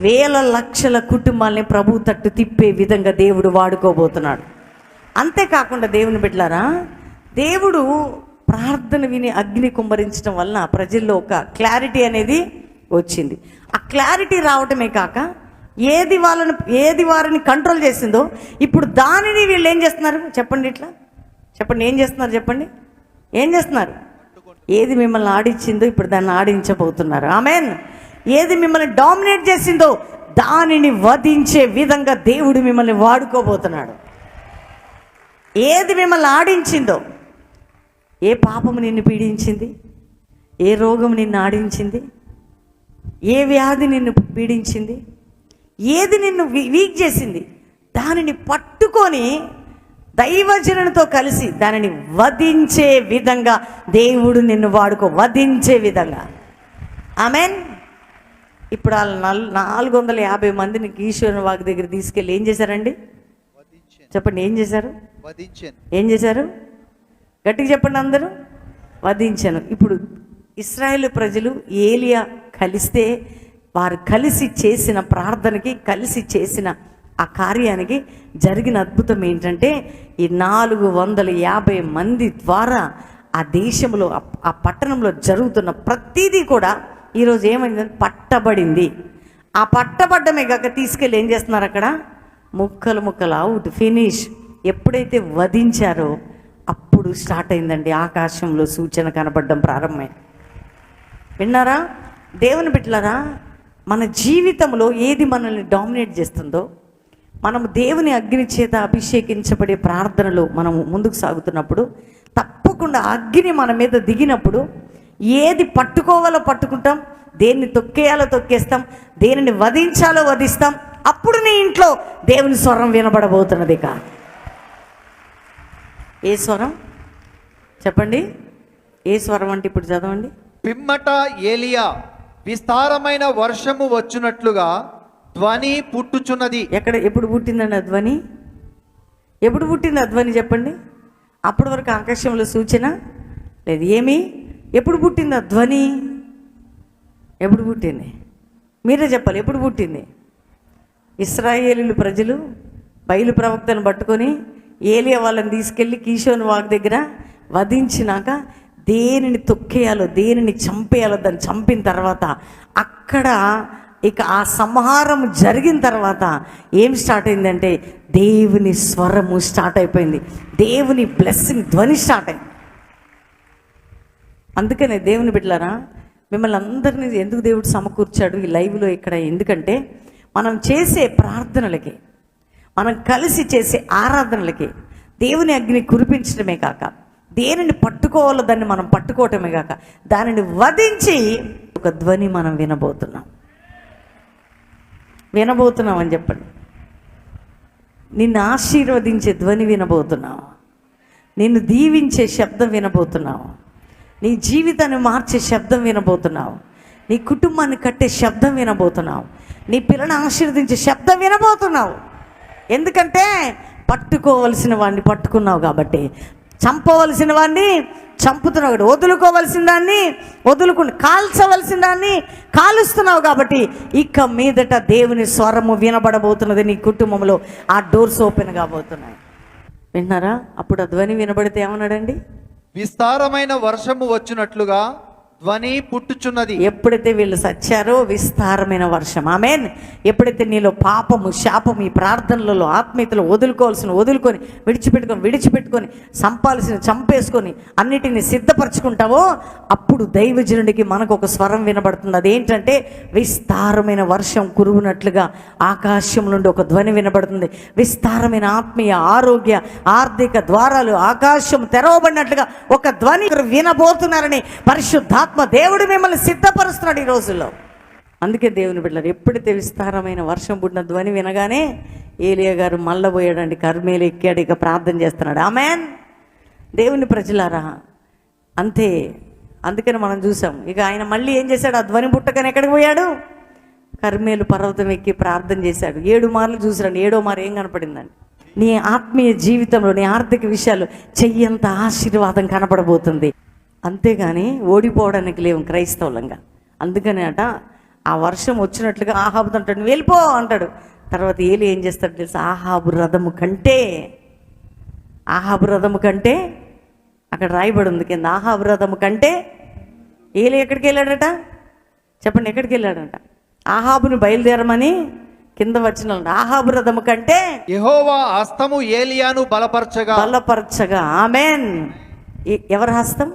వేల లక్షల కుటుంబాల్ని ప్రభు తట్టు తిప్పే విధంగా దేవుడు వాడుకోబోతున్నాడు. అంతేకాకుండా దేవుని బిడ్డలారా దేవుడు ప్రార్థన విని అగ్ని కుమ్మరించడం వలన ప్రజల్లో ఒక క్లారిటీ అనేది వచ్చింది. ఆ క్లారిటీ రావటమే కాక ఏది వాళ్ళని ఏది వారిని కంట్రోల్ చేసిందో ఇప్పుడు దానిని వీళ్ళు ఏం చేస్తున్నారు? చెప్పండి ఇట్లా. చెప్పండి ఏం చేస్తున్నారు చెప్పండి? ఏం చేస్తున్నారు? ఏది మిమ్మల్ని ఆడించిందో ఇప్పుడు దాన్ని ఆడించబోతున్నారు. ఆమెన్. ఏది మిమ్మల్ని డామినేట్ చేసిందో దానిని వధించే విధంగా దేవుడు మిమ్మల్ని వాడుకోబోతున్నాడు. ఏది మిమ్మల్ని ఆడించిందో ఏ పాపము నిన్ను పీడించింది ఏ రోగం నిన్ను ఆడించింది ఏ వ్యాధి నిన్ను పీడించింది ఏది నిన్ను వీ- వీక్ చేసింది దానిని పట్టుకొని దైవజనునితో కలిసి దానిని వధించే విధంగా దేవుడు నిన్ను వాడుకో వధించే విధంగా. ఆమెన్? ఇప్పుడు వాళ్ళు నల్ నాలుగు వందల యాభై మందిని ఈశ్వరుని వాకి దగ్గర తీసుకెళ్ళి ఏం చేశారండి? చెప్పండి ఏం చేశారు? ఏం చేశారు? గట్టిగా చెప్పండి అందరూ. వధించాను ఇప్పుడు ఇస్రాయేల్ ప్రజలు ఏలియా కలిస్తే వారు కలిసి చేసిన ప్రార్థనకి కలిసి చేసిన ఆ కార్యానికి జరిగిన అద్భుతం ఏంటంటే ఈ నాలుగు వందల యాభై మంది ద్వారా ఆ దేశంలో ఆ పట్టణంలో జరుగుతున్న ప్రతిదీ కూడా ఈరోజు ఏమైంది? పట్టబడింది. ఆ పట్టబడ్డమే కాక తీసుకెళ్ళి ఏం చేస్తున్నారు అక్కడ? ముక్కలు ముక్కలు అవుట్ ఫినిష్ ఎప్పుడైతే వధించారో అప్పుడు స్టార్ట్ అయిందండి ఆకాశంలో సూచన కనపడడం ప్రారంభమై. విన్నారా? దేవుని బిడ్డలారా మన జీవితంలో ఏది మనల్ని డామినేట్ చేస్తుందో మనం దేవుని అగ్ని చేత అభిషేకించబడే ప్రార్థనలో మనం ముందుకు సాగుతున్నప్పుడు తప్పకుండా అగ్ని మన మీద దిగినప్పుడు ఏది పట్టుకోవాలో పట్టుకుంటాం దేన్ని తొక్కేయాలో తొక్కేస్తాం దేనిని వధించాలో వధిస్తాం అప్పుడు నీ ఇంట్లో దేవుని స్వరం వినబడబోతున్నది కా. ఏ స్వరం? చెప్పండి. ఏ స్వరం అంటే ఇప్పుడు చదవండి. పిమ్మట ఏలియా విస్తారమైన వర్షము వచ్చునట్లుగా ధ్వని పుట్టుచున్నది. ఎక్కడ ఎప్పుడు పుట్టిందండి ఆ ధ్వని? ఎప్పుడు పుట్టింది ఆ ధ్వని చెప్పండి. అప్పటి వరకు ఆకాశంలో సూచన లేదు. ఏమి? ఎప్పుడు పుట్టింది? ఆ ధ్వని. ఎప్పుడు పుట్టింది? మీరే చెప్పాలి ఎప్పుడు పుట్టింది? ఇస్రాయేలీలు ప్రజలు బయలు ప్రవక్తను పట్టుకొని ఏలియా వాళ్ళని తీసుకెళ్ళి కీషోని వాక్ దగ్గర వధించినాక దేనిని తొక్కేయాలో దేనిని చంపేయాలో దాన్ని చంపిన తర్వాత అక్కడ ఇక ఆ సంహారం జరిగిన తర్వాత ఏం స్టార్ట్ అయిందంటే దేవుని స్వరము స్టార్ట్ అయిపోయింది. దేవుని బ్లెస్సింగ్ ధ్వని స్టార్ట్ అయింది. అందుకనే దేవుని బిడ్డలారా మిమ్మల్ని అందరినీ ఎందుకు దేవుడు సమకూర్చాడు ఈ లైవ్లో ఇక్కడ? ఎందుకంటే మనం చేసే ప్రార్థనలకి మనం కలిసి చేసే ఆరాధనలకి దేవుని అగ్ని కురిపించడమే కాక దేనిని పట్టుకోవాలో దాన్ని మనం పట్టుకోవటమే కాక దానిని వధించి ఒక ధ్వని మనం వినబోతున్నాం. వినబోతున్నాం అని చెప్పండి. నిన్ను ఆశీర్వదించే ధ్వని వినబోతున్నావు నిన్ను దీవించే శబ్దం వినబోతున్నావు నీ జీవితాన్ని మార్చే శబ్దం వినబోతున్నావు. నీ కుటుంబాన్ని కట్టే శబ్దం వినబోతున్నావు. నీ పిల్లని ఆశీర్వదించే శబ్దం వినబోతున్నావు. ఎందుకంటే పట్టుకోవలసిన వాడిని పట్టుకున్నావు కాబట్టి చంపవలసిన వాడిని చంపుతున్నావు వదులుకోవలసిన దాన్ని వదులుకుని కాల్చవలసిన దాన్ని కాలుస్తున్నావు కాబట్టి ఇక మీదట దేవుని స్వరము వినబడబోతున్నది నీ కుటుంబంలో. ఆ డోర్స్ ఓపెన్ కాబోతున్నాయి. విన్నారా అప్పుడు ఆ ధ్వని వినబడితే ఏమన్నాడండి? విస్తారమైన వర్షము వచ్చినట్లుగా ధ్వని పుట్టుచున్నది ఎప్పుడైతే వీళ్ళు సచ్చారో విస్తారమైన వర్షం. ఆమెన్. ఎప్పుడైతే నీలో పాపము శాపము ఈ ప్రార్థనలలో ఆత్మీయతలు వదులుకోవాల్సిన వదులుకొని విడిచిపెట్టుకొని విడిచిపెట్టుకొని సంపాల్సిన చంపేసుకొని అన్నిటిని సిద్ధపరచుకుంటావో అప్పుడు దైవజనుడికి మనకు ఒక స్వరం వినబడుతుంది. అదేంటంటే విస్తారమైన వర్షం కురువునట్లుగా ఆకాశం నుండి ఒక ధ్వని వినబడుతుంది. విస్తారమైన ఆత్మీయ ఆరోగ్య ఆర్థిక ద్వారాలు ఆకాశం తెరవబడినట్లుగా ఒక ధ్వని వినబోతున్నారని పరిశుద్ధాత్మ దేవుడు మిమ్మల్ని సిద్ధపరుస్తున్నాడు ఈ రోజుల్లో. అందుకే దేవుని బిడ్డలు ఎప్పుడైతే విస్తారమైన వర్షం పుట్టిన ధ్వని వినగానే ఏలియా గారు మళ్ళబోయాడండి కర్మేలు ఎక్కాడు ఇక ప్రార్థన చేస్తున్నాడు. ఆమెన్. దేవుని ప్రజలారా అంతే. అందుకని మనం చూసాం ఇక ఆయన మళ్ళీ ఏం చేశాడు? ఆ ధ్వని పుట్టగానే ఎక్కడికి పోయాడు? కర్మేలు పర్వతం ఎక్కి ప్రార్థన చేశాడు. ఏడు మార్లు చూసాడు ఏడో మారు ఏం కనపడిందండి? నీ ఆత్మీయ జీవితంలో నీ ఆర్థిక విషయాలు చెయ్యంత ఆశీర్వాదం కనపడబోతుంది. అంతేగాని ఓడిపోవడానికి లేవు క్రైస్తవులంగా. అందుకని అట ఆ వర్షం వచ్చినట్లుగా ఆహాబుతో అంటాడు "నువ్వు వెళ్ళిపో అంటాడు. తర్వాత ఏలి ఏం చేస్తాడు తెలుసా? ఆహాబు రథము కంటే ఆహాబు రథము కంటే అక్కడ రాయబడి ఉంది కింద. ఆహాబు రథము కంటే ఏలి ఎక్కడికి వెళ్ళాడట? చెప్పండి ఎక్కడికి వెళ్ళాడట? ఆహాబుని బయలుదేరమని కింద వచ్చిన ఆహాబు రథము కంటే యెహోవా హస్తము ఏలియాను బలపరచగా. బలపరచగా. ఆమెన్. ఎవరి హస్తం?